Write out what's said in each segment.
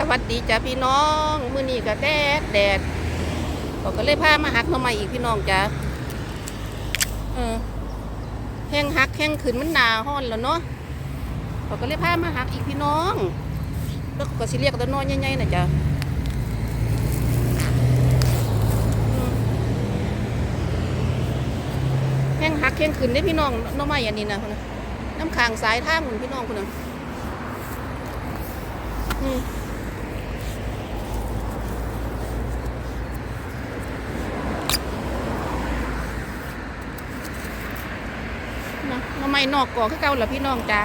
สวัสดีจ้าพี่น้องมื้อนี้ก็แดดแดดเขาก็เลยพามาหักหน่อไม้อีกพี่น้องจ้าเออแห้งหักแห้งขึ้นมันหนาห้อนแล้วเนาะเขาก็เลยพามาหักอีกพี่น้อง แล้วก็สิเรียกตัวน้อยใหญ่ๆนะจ้าแห้งหักแห้งขึ้นได้พี่น้องหน่อไม้อันนี้นะพุ่นน่ะน้ำค้างสายท่างคุณพี่น้องคุณน่ะอืม นะทำไมนอกก่อคือเก่าล่ะพี่น้องจ้า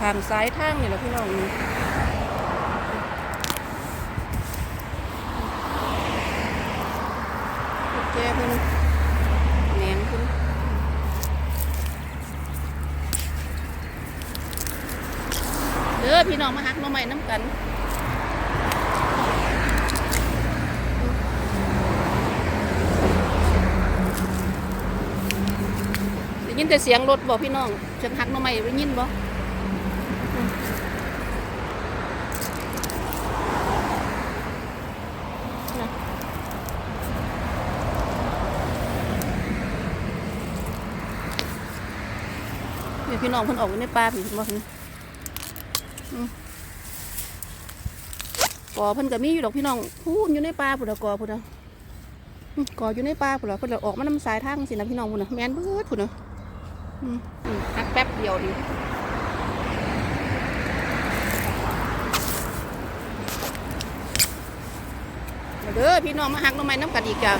ทางซ้ายทางนี่แหละพี่น้องนี่กุญแจเพิ่นแหนนเพิ่น เด้ อพี่น้องมาหักหน้องใหม่น้ำกันได้ยินแต่เสียงรถบอกพี่น้องเสียงหักหน้องใหม่ได้ยินบ่อืมน่ะเดี๋ยวพี่น้องเพิ่นออกอยู่ในป่าพี่บ่เห็น กอเพิ่นก็มีอยู่ดอกพี่น้องพูนอยู่ในป่าพุ่นละก่อพุ่นนะกออยู่ในป่าพุ่นละเพิ่นออกมาน้ำสายทางสินะพี่น้องพุ่นนะแม่นเบิดพุ่นนะหักแป๊บเดียวดิมาเด้อพี่น้องมาหักน่อไม้น้ำกันอีกจ้ะ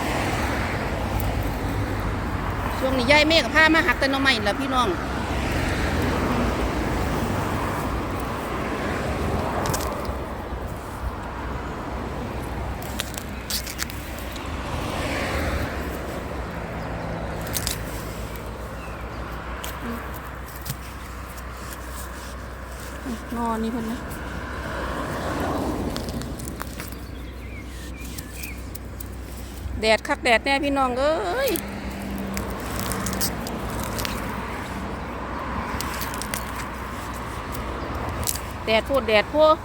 ช่วงนี้ยายเมฆกับผ้ามาหักแต่น่อไม้ละพี่น้อง น อนนี่เพิ่นนะแดดคักแดดแน่พี่น้องเอ้ยแดดพูดแดดพูด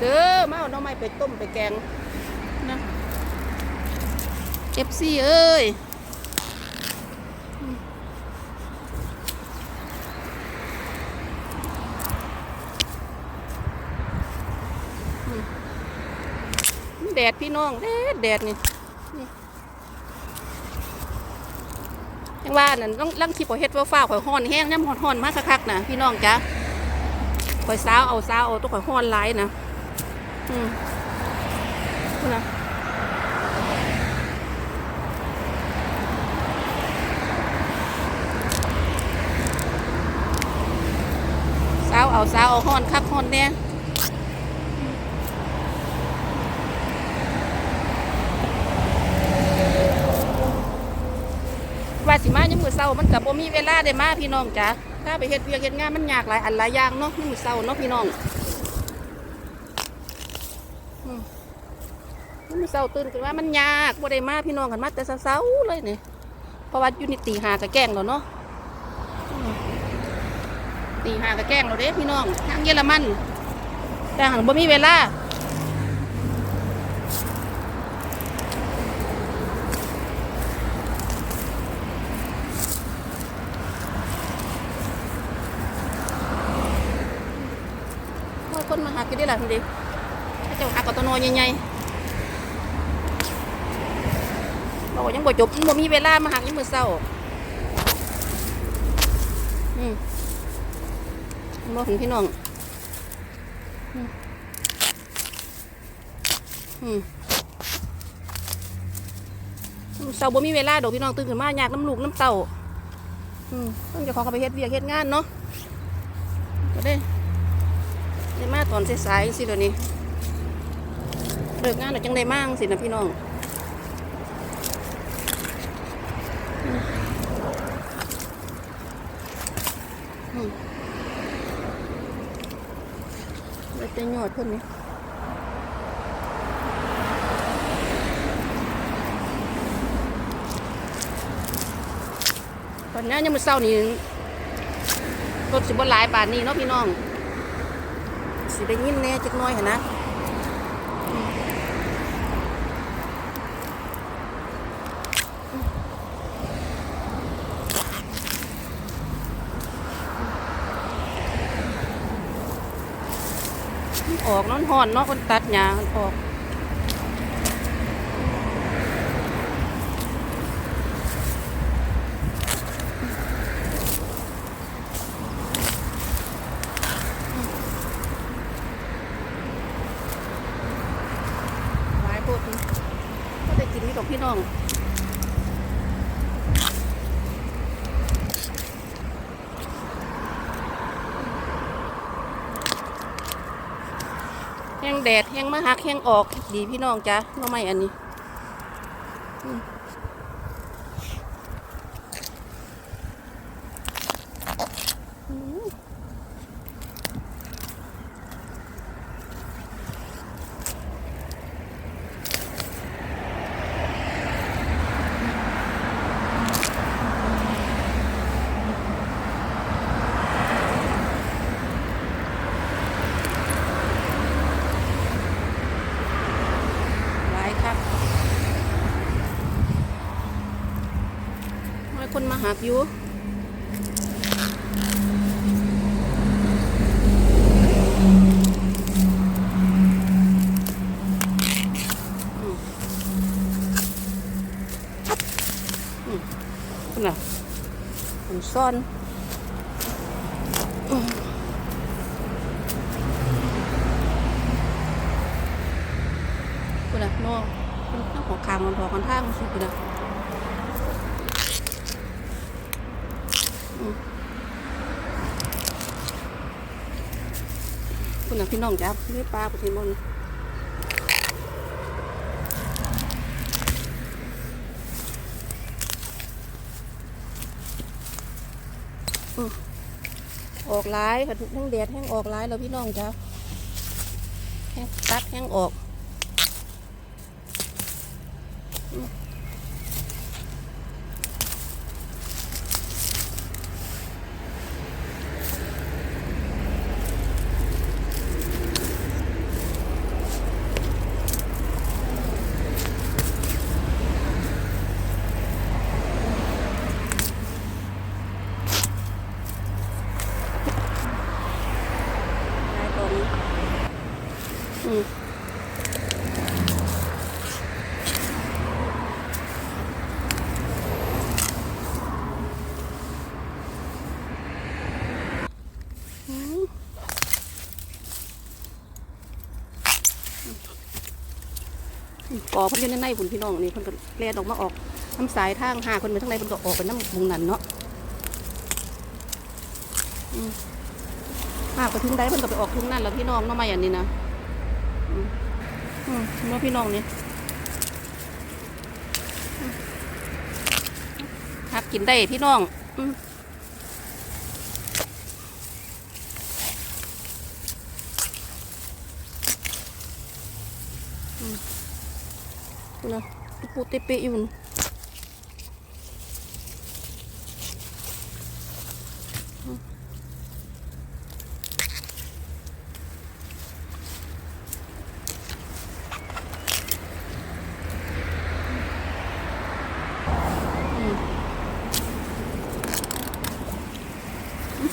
เด้อมาเอาน้องไม้ไปต้มไปแกงนะเอฟซีเอ้ย ดดพี่น้องแดดแดดนี่ยังว่านั่นต้องลังที่ปอเฮ็ดฟ้าฟ้าข่อยห้อนแห้งน้ำห้อนห้อนมากคักๆนะพี่น้องจ้ะข่อยสาวเอาสาวเอาตัวข่อยห้อนหลายนะอืมนะสาวเอาสาวเอาห้อนคักห้อนแน่ว่าสิ มายังมือเศร้ามันกับบ่มีเวลาได้มาพี่น้องจ้ะถ้าไปเฮ็ดเวียกเฮ็ดงานมันยากหลายอันหลายอย่างเนาะมือเศร้าเนาะพี่น้องมือเศร้าตื่นขึ้นมามันยากบ่ได้มาพี่น้องกันมาแต่เช้าๆเลยนี่เพราะว่าอยู่นี่ตีหากะแกล้งแล้วเนาะตีหากะแกล้งแล้วเด้พี่น้องทางเยอรมันแต่หันบ่มีเวลา โอ้ยค นมาหักกันได้หล่ะทีเดียวถ้าเจ้าหักกับตัวนอยใหญ่ๆบอกว่ายังบ่จบบ่มีเวลามาหักยังมือเศร้าอืมบอกถึงพี่น้องอืมเศร้าบ่มีเวลาดอกพี่น้องตื่นขึ้นมาอยากน้ำลูกน้ำเต่าอืมต้องจะขอเขาไปเฮ็ดเวียกเฮ็ดงานเนาะก็ได้ ตอนสายๆสิเดี๋ยวนี้เลิกงานแล้วจังได้มากสินะพี่น้องอืมอืมแล้วจะยอดเพิ่นนี่ตอนนี้ยังมือเศร้านี่รถสิบหลายบาทนี้เนาะพี่น้อง สิได้ยินแน่จักน้อยเห็นนะออกนอนหอนเนาะคนตัดหญ้ามันออก หลายโพดนี่ก็ได้กินนี่กับพี่น้อง แดดแห้งมะฮักแห้งออก ดีพี่น้องจ้ะน้องไม้อันนี้อืมอืมหลายครับน้อย คนมาหักอยู่อืมอืมคุณน่ะผมซ่อนอืมคุณน่ะโน่คุณข้างหัวคางมันพอกันท่างมันสิคุณน่ะอืม คุณน่ะพี่น้องจ้าไม่ปลาปลาเทมอนออกหลายค่ะทั้งแดดแห้งออกหลายแล้วพี่น้องจ้าแห้งตัดแห้งออกได้ตอนนี้อืมอืม ปอเพิ่นอยู่ในในพุ่นพี่น้องนี่เพิ่นก็แล่นออกมาออกน้ำสายทางหาเพิ่นไปทางในเพิ่นก็ออกไปน้ำมุงนั่นเนาะอืมหากไปถึงได้เพิ่นก็ไปออกทุ่งนั่นแล้วพี่น้องเน้องมาอย่างนี้นะอืมอืมเมื่อพี่น้องนี่หักกินได้พี่น้อง อืมอืมดูนะ ปูเตเปะอยู่น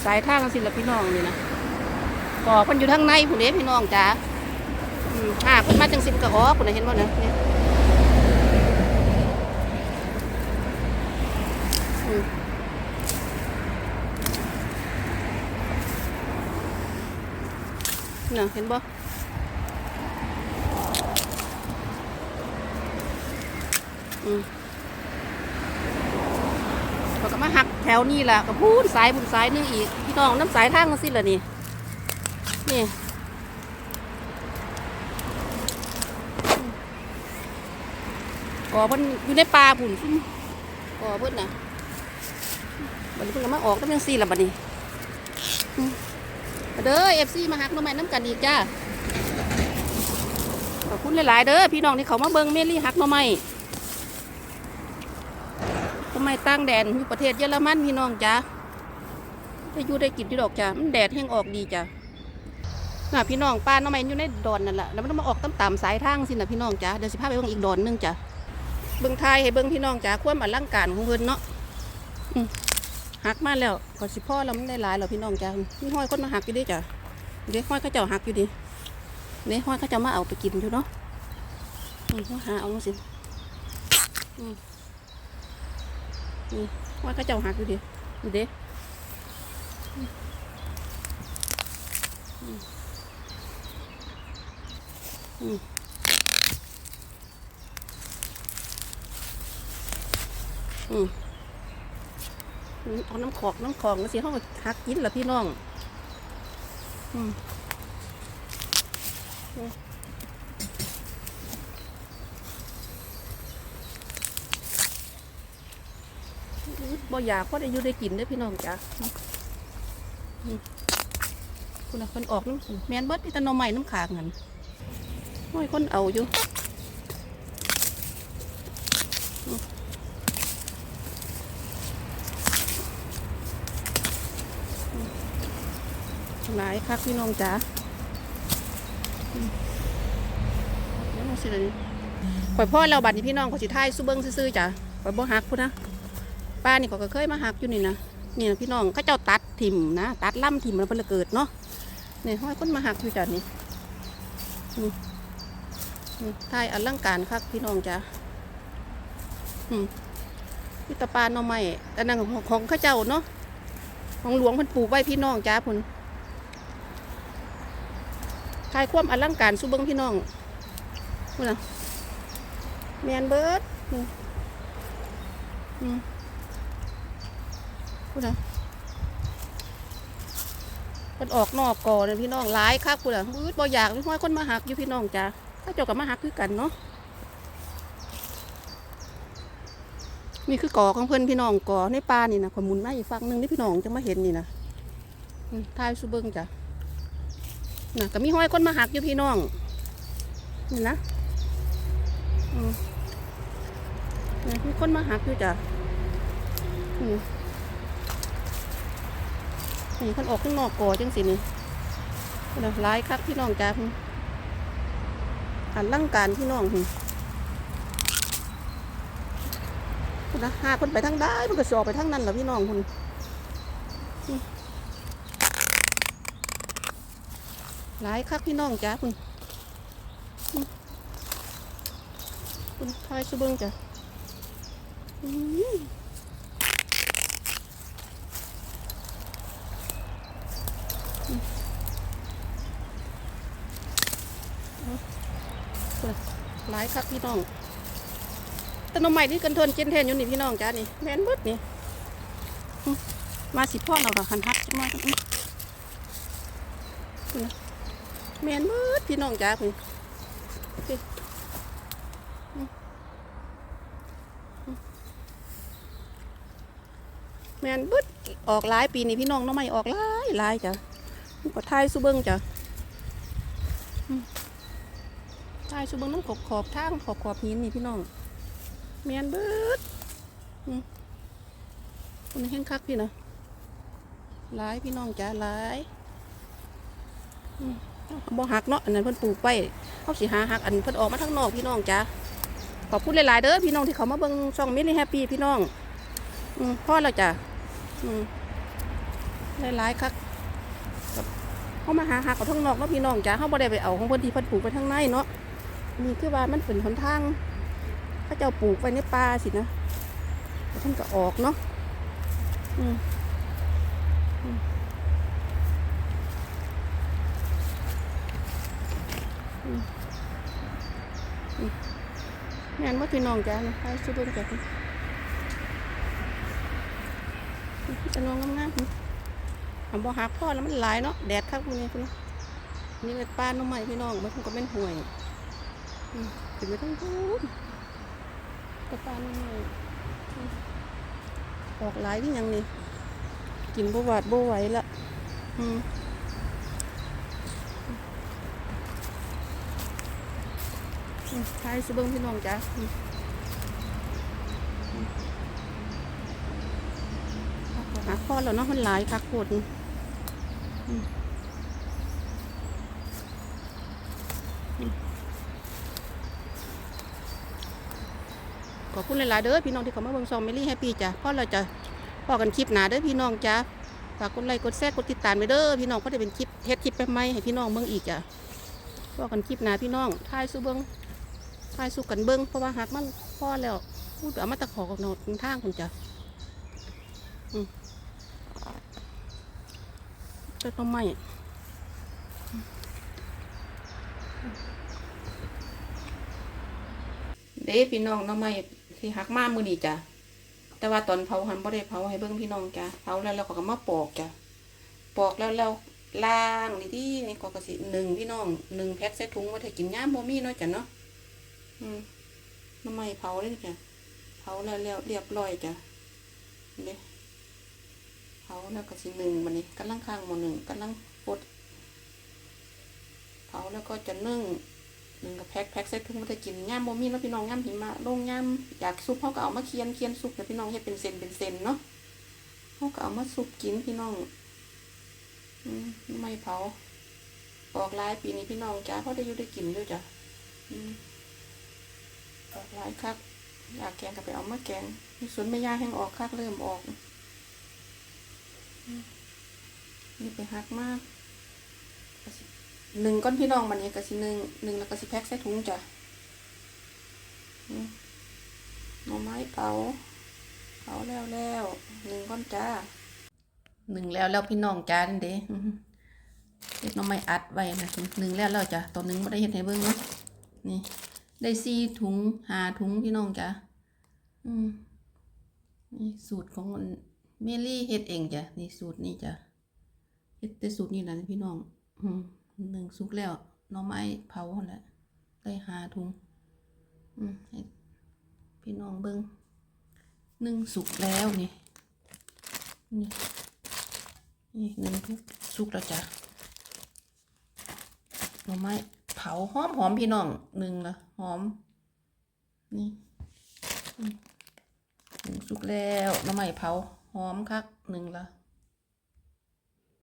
สายทางสิละพี่น้องนี่นะก่อเพิ่นอยู่ทางในผู้เด้ยพี่น้องจ้าอืมหากเพิ่นมาจังสิบกระอ้อกผู้ใดเห็นบ่เนี่ยอืม น่ะเห็นบ่อืมเขาก็มาหักแถวนี้แหละก็พูดสายบุญสายหนึงอีก พี่น้องน้ำสายทางกันสิละนี่ นี่ก่อเพิ่นอยู่ในป่าผุนซุ่มก่อเพิ่นน่ะ นี้เพิ่นก็มาออกก็เป็นสี่ละบัดนี้เด้อเอฟซีมาหักหน้ำไม้น้ำกันอีกจ้าขอบคุณหลายๆเด้อพี่น้องที่เขามาเบิ่งเมลี่หักหน้ำไม้ทำไมตั้งแดนอยู่ประเทศเยอรมันพี่น้องจ้าได้อยู่ได้กินที่ดอกจ้ามันแดดแห้งออกดีจ้าน่ะพี่น้องป้าน้ำไม้อยู่ในดอนนั่นแหละแล้วมันต้องมาออกตามตามๆสายทางสินะพี่น้องจ้าเดี๋ยวสิพาไปเบิ่งอีกดอนนึงจ้าเบิ่งไทยให้เบิ่งพี่น้องจ้าความอลังการของเพิ่นเนาะ หักมาแล้วก็สิพ่อแล้วมันได้หลายแล้วพี่น้องจ้ามีห้อยคนมาหักอยู่เดิจ้าเดี๋ยวห้อยเขาเจ้าหักอยู่ดิเดี๋ยวห้อยเขาเจ้ามาเอาไปกินอยู่เนาะอืมเขาหาเอาสิอืมนี่ห้อยเขาเจ้าหักอยู่ดิอยู่เด้อืมอืออืมอืม เอาน้ำขอกน้ำของแล้วสิเขาหักกินละพี่น้องอืมบ่อยากก็ได้อยู่ได้กินได้พี่น้องจ้ะอืมคุณนะคนออกน้ำแมนเบิดนี่ตะนอใหม่น้ำขาเงินโอ้ยคนเอาอยู่ หลายคักพี่น้องจ้ะนี่มาสิเลยข่อยพ่อเราบัดนี้พี่น้องข่อยสิท้ายสู้เบิ้งซื่อๆจ้ะข่อยบ่หักพุ่นนะป้านี่ข่อยก็เคยมาหักอยู่นี่นะนี่นะพี่น้องเขาเจ้าตัดถิ่มนะตัดล่ำถิ่มแล้วเพิ่นละเกิดเนาะนี่ห้อยคนมาหักอยู่จ้ะนี่นี่ท้ายอลังการคักพี่น้องจ้ะอืมพิตาปลาน่อไม้แต่นั่นของของข้าเจ้าเนาะของหลวงเพิ่นปลูกไว้พี่น้องจ้าพุ่นายความอลังการสู้เบิ้งพี่น้องพูดนะเมียนเบิร์ดอืมมพูดนะมันออกนอกก่อนนะพี่น้องหลายครับพูดนะบืดบ่อยากไม่ห้อยคนมาหักอยู่พี่น้องจ้าถ้าเจ้ากับมาหักคือกันเนาะนี่คือก่อของเพื่อนพี่น้องก่อในป่านี่นะขมุนมาอีกฝั่งหนึ่งนี่พี่น้องจะมาเห็นนี่นะทายสู้เบิงจ้ะ นะก็มีห้อยคนมาหักอยู่พี่น้องนี่นะมนี่มีคนมาหักอยู่จ้ะนี่คนออกข้างนอกก่อจังสินี่เดี๋ยวร้ายคักพี่น้องจ้ะอันร่างการพี่น้องพี่คุณนะหาคนไปทางได้มันก็สออกไปทางนั้นแหละพี่น้องคุณ หลายคักพี่น้องจ้าคุณคุณทายสุเบิงจ้ะอืมอืมเอาหลายคักพี่น้องแต้นมใหม่ที่กันทนเจนเทนอยู่นี่พี่น้องจ้านี่แม่นบดนี่มาสิพ่อเราค่ะคันทักจังมาอืมคุณนะ แมนมืดพี่น้องจ้าพี่แมนบึดออกหลายปีนี้พี่น้องน้องไม่ออกหลายหลายจ้ะมันก็ทายสุเบิงจ้ะทายสุเบิงน้ำขอบขอบทางขอบขอบหินนี่พี่น้องแมนบึดคนแห้งคักพี่นะหลายพี่น้องจ้ะหลาย บ่หักเนาะอันนั้นเพิ่นปลูกไว้เขาสิหาหักอันเพิ่นออกมาทางนอกพี่น้องจ้าขอบคุณหลายๆเด้อพี่น้องที่เขามาเบิ่งช่องมิลลี่แฮปปี้พี่น้องอืมพ่อแล้วจ้ะอืมหลายๆครับเขามาหาหักเอาทางนอกเนาะพี่น้องจ้าเขาบ่ได้ไปเอาของเพิ่นที่เพิ่นปลูกไปทางในเนาะนี่คือว่ามันเป็นหนทางเขาเจ้าปลูกไว้ในป่าสินะแล้วเพิ่นก็ออกเนาะอืมแม่ งานว่าพี่น้องจ้านะไปซื้อเบิ่งจ้ะจะนองงามๆทำบ่หักพ่อแล้วมันหลายเนาะ แดดคักพวกนี้คุณนี่เป็นป้าน้องใหม่พี่น้องมันก็เป็นห่วยถึงไปทั้องพูนกระป้าน้องใหม่ออกหลายที่ยังนี่ กินบ่หวาดบ่ไหวละ อืม อืม ทายสุเบิ้งพี่น้องจ้ะหาข้อแล้วเนาะมันหลายคักโคตรขอบคุณหลายๆเด้อพี่น้องที่เขามาเบิ่งซองเมลี่แฮปปี้จ้ะพ่อเราจะพอกันคลิปหนาเด้อพี่น้องจ้ะฝากกดไลค์กดแชร์กดติดตามไปเด้อพี่น้องก็ได้เป็นคลิปเฮ็ดคลิปไปไหมให้พี่น้องเบิ่งอีกจ้ะพอกันคลิปหนาพี่น้องทายสุเบิ่ง ทายสู้กันเบิ้งเพราะว่าหักมันพ่อแล้วพูดเอามาตะขอกับโนดทางคุณจ้ะจะต้องไม่เด้พี่น้องน้องไม่ที่หักมามือดีจ้ะแต่ว่าตอนเผาหันบ่ได้เผาให้เบิ้งพี่น้องจ้ะเผาแล้วเราก็มาปอกจ้ะปอกแล้วแล้วล้างนี่ที่นี่ก็กระสิหนึ่งพี่น้องหนึ่งแพ็คใส่ถุงไว้ถ้ากินย่ามบ่มีเนาะจ้ะเนาะ อืมน้ำไม้เผาเลยจ้ะเผาแล้วแล้วเรียบร้อยจ้ะเด้เผาแล้วก็สิหนึ่งมันนี่กำลังข้างหมอหนึ่งกำลังปดเผาแล้วก็จะนึ่งหนึ่งกับแพ็คแพ็คใส่ถุงมาจะกินย่ามโมมี่แล้วพี่น้องย่ามหิมะลงย่ามอยากซุปเขาก็เอามาเคียนเคียนซุปแล้วพี่น้องให้เป็นเซนเป็นเซนเนาะเขาก็เอามาซุปกินพี่น้องอืมน้ำไม้เผาออกลายปีนี้พี่น้องจ้าเพราะได้ยู่ได้กินด้วยจ้ะอืม ออกหลายคัก อยากแกงก็ไปเอามาแกงมีสวนไม่ยาแห้งออกคักเริ่มออก นี่ไปหักมากหนึ่งก้อนพี่น้องมันนี้ก็สิหนึ่งหนึ่งแล้วก็สิแพ็คใส่ถุงจ้ะหน่อไม้เผาเผาแล้วแล้วหนึ่งก้อนจ้าหนึ่งแล้วแล้วพี่น้องจ้าเด้อื้อหือเฮ็ดน่อไม้อัดไว้นะหนึ่งแล้วแล้วจ้ะตอนหนึ่งไม่ได้เห็นให้เบิ่งเนาะนี่ ได้สี่ถุงหาถุงพี่น้องจ้ะอืมนี่สูตรของเมลี่เฮ็ดเองจ้ะนี่สูตรนี้จ้ะเฮ็ดแต่สูตรนี้แหละพี่น้อง อืมหนึ่งสุกแล้วน่องไม้เผาแหละได้หาถุง อืมให้พี่น้องเบิ่งหนึ่งสุกแล้วนี่นี่นี่หนึ่งทุกสุกแล้วจ้ะน่องไม้ เผาหอมหอมพี่น้องหนึ่งละหอม นี่หนึ่งสุกแล้วน้ำใหม่เผาหอมคักหนึ่งละ